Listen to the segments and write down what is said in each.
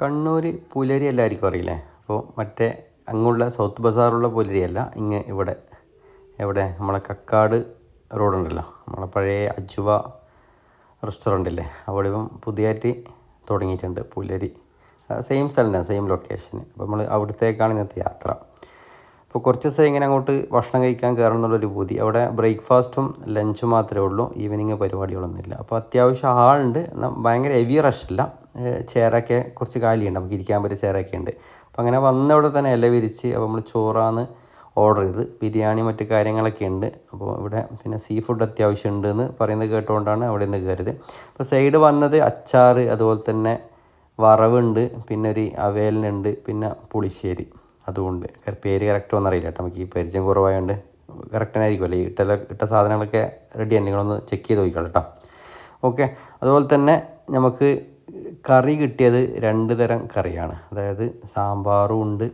കണ്ണൂർ പുലരി എല്ലാവർക്കും അറിയില്ലേ? അപ്പോൾ മറ്റേ അങ്ങുള്ള സൗത്ത് ബസാറുള്ള പുലരിയല്ല ഇങ്ങ് ഇവിടെ എവിടെ? നമ്മളെ കക്കാട് റോഡുണ്ടല്ലോ. നമ്മളെ പഴയ അജുവ റെസ്റ്റോറന്റ് ഇല്ലേ അവിടെ ഇപ്പം പുതിയതായിട്ട് തുടങ്ങിയിട്ടുണ്ട് പുലരി. സെയിം സ്ഥലം സെയിം ലൊക്കേഷൻ അപ്പോൾ നമ്മൾ അവിടത്തേക്കാണ് ഇന്നത്തെ യാത്ര. അപ്പോൾ കുറച്ച് ദിവസം ഇങ്ങനെ അങ്ങോട്ട് ഭക്ഷണം കഴിക്കാൻ കയറണം എന്നുള്ളൊരു ബുദ്ധി അവിടെ ബ്രേക്ക്ഫാസ്റ്റും ലഞ്ചും മാത്രമേ ഉള്ളൂ ഈവനിങ് പരിപാടികളൊന്നുമില്ല. അപ്പോൾ അത്യാവശ്യം ആളുണ്ട് എന്നാൽ ഭയങ്കര ഹെവി റഷ് അല്ല. ചെയറൊക്കെ കുറച്ച് കാലിയുണ്ട്. നമുക്ക് ഇരിക്കാൻ പറ്റിയ ചെയറൊക്കെ ഉണ്ട്. അപ്പോൾ അങ്ങനെ വന്ന ഇവിടെ തന്നെ ഇല വിരിച്ച് അപ്പോൾ നമ്മൾ ചോറാന്ന് ഓർഡർ ചെയ്ത്. ബിരിയാണി മറ്റു കാര്യങ്ങളൊക്കെ ഉണ്ട്. അപ്പോൾ ഇവിടെ പിന്നെ സീ ഫുഡ് അത്യാവശ്യം ഉണ്ട് എന്ന് പറയുന്നത് കേട്ടുകൊണ്ടാണ് അവിടെ നിന്ന് കയറിയത്. അപ്പോൾ സൈഡ് വന്നത് അച്ചാർ അതുപോലെ തന്നെ വറവുണ്ട് പിന്നെ ഒരു അവേലിനുണ്ട് പിന്നെ പുളിശ്ശേരി. അതുകൊണ്ട് പേര് കറക്റ്റ് ഒന്നറിയില്ല കേട്ടോ. നമുക്ക് ഈ പരിചയം കുറവായതുകൊണ്ട് കറക്റ്റായിരിക്കുമല്ലോ ഈ ഇട്ടല ഇട്ട സാധനങ്ങളൊക്കെ റെഡി നിങ്ങളൊന്ന് ചെക്ക് ചെയ്ത് നോക്കിക്കോളൂ കേട്ടോ. ഓക്കെ അതുപോലെ തന്നെ നമുക്ക് കറി കിട്ടിയത് രണ്ട് തരം കറിയാണ്. അതായത് സാമ്പാറും ഉണ്ട്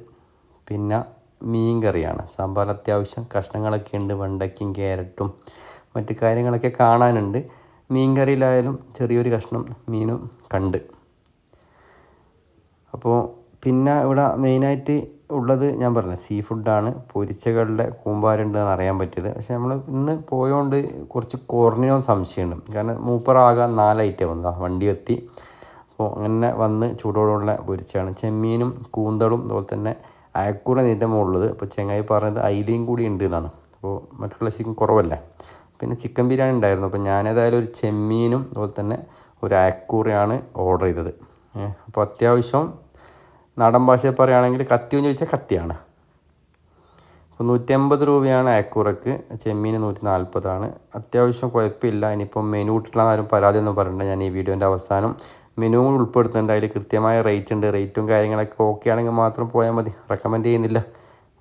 പിന്നെ മീൻ കറിയാണ്. സാമ്പാർ അത്യാവശ്യം കഷ്ണങ്ങളൊക്കെ ഉണ്ട് വെണ്ടയ്ക്കും ക്യാരറ്റും മറ്റു കാര്യങ്ങളൊക്കെ കാണാനുണ്ട്. മീൻ കറിയിലായാലും ചെറിയൊരു കഷ്ണം മീനും കണ്ട്. അപ്പോൾ പിന്നെ ഇവിടെ മെയിനായിട്ട് ഉള്ളത് ഞാൻ പറഞ്ഞത് സീ ഫുഡാണ് പൊരിച്ചകളുടെ കൂമ്പാരുണ്ടെന്ന് അറിയാൻ പറ്റിയത്. പക്ഷെ നമ്മൾ ഇന്ന് പോയോണ്ട് കുറച്ച് കുറഞ്ഞോ സംശയമുണ്ട്. കാരണം മൂപ്പറാകാൻ നാല് ഐറ്റം വന്നതാണ് വണ്ടി എത്തി. അപ്പോൾ അങ്ങനെ വന്ന് ചൂടോടുള്ള പൊരിച്ചാണ് ചെമ്മീനും കൂന്തളും അതുപോലെ തന്നെ അയക്കൂറ നീന്റെ മുകളിലത് അപ്പോൾ ചെങ്ങായി പറഞ്ഞത് അയിലയും കൂടി ഉണ്ട് എന്നാണ്. അപ്പോൾ മറ്റുള്ള ശരിക്കും കുറവല്ലേ. പിന്നെ ചിക്കൻ ബിരിയാണി ഉണ്ടായിരുന്നു. അപ്പോൾ ഞാനേതായാലും ഒരു ചെമ്മീനും അതുപോലെ തന്നെ ഒരു അയക്കൂറയാണ് ഓർഡർ ചെയ്തത്. അപ്പോൾ അത്യാവശ്യം നാടൻ ഭാഷയിൽ പറയുകയാണെങ്കിൽ കത്തിയെന്ന് ചോദിച്ചാൽ കത്തിയാണ്. അപ്പോൾ നൂറ്റി അമ്പത് രൂപയാണ് അയക്കൂറക്ക്. ചെമ്മീൻ നൂറ്റി നാൽപ്പതാണ് അത്യാവശ്യം കുഴപ്പമില്ല. ഇനിയിപ്പം മെനു ഇട്ടിട്ടുള്ള ആരും പരാതിയൊന്നും പറയണ്ട ഞാൻ ഈ വീഡിയോന്റെ അവസാനം മെനു ഉൾപ്പെടുത്തുന്നുണ്ട് അതിൽ കൃത്യമായ റേറ്റ് ഉണ്ട് റേറ്റും കാര്യങ്ങളൊക്കെ ഓക്കെ ആണെങ്കിൽ മാത്രം പോയാൽ മതി. റെക്കമെൻഡ് ചെയ്യുന്നില്ല.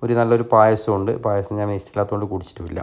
ഒരു നല്ലൊരു പായസമുണ്ട്. പായസം ഞാൻ വേസ്റ്റ് ഇല്ലാത്തതുകൊണ്ട് കുടിച്ചിട്ടുമില്ല.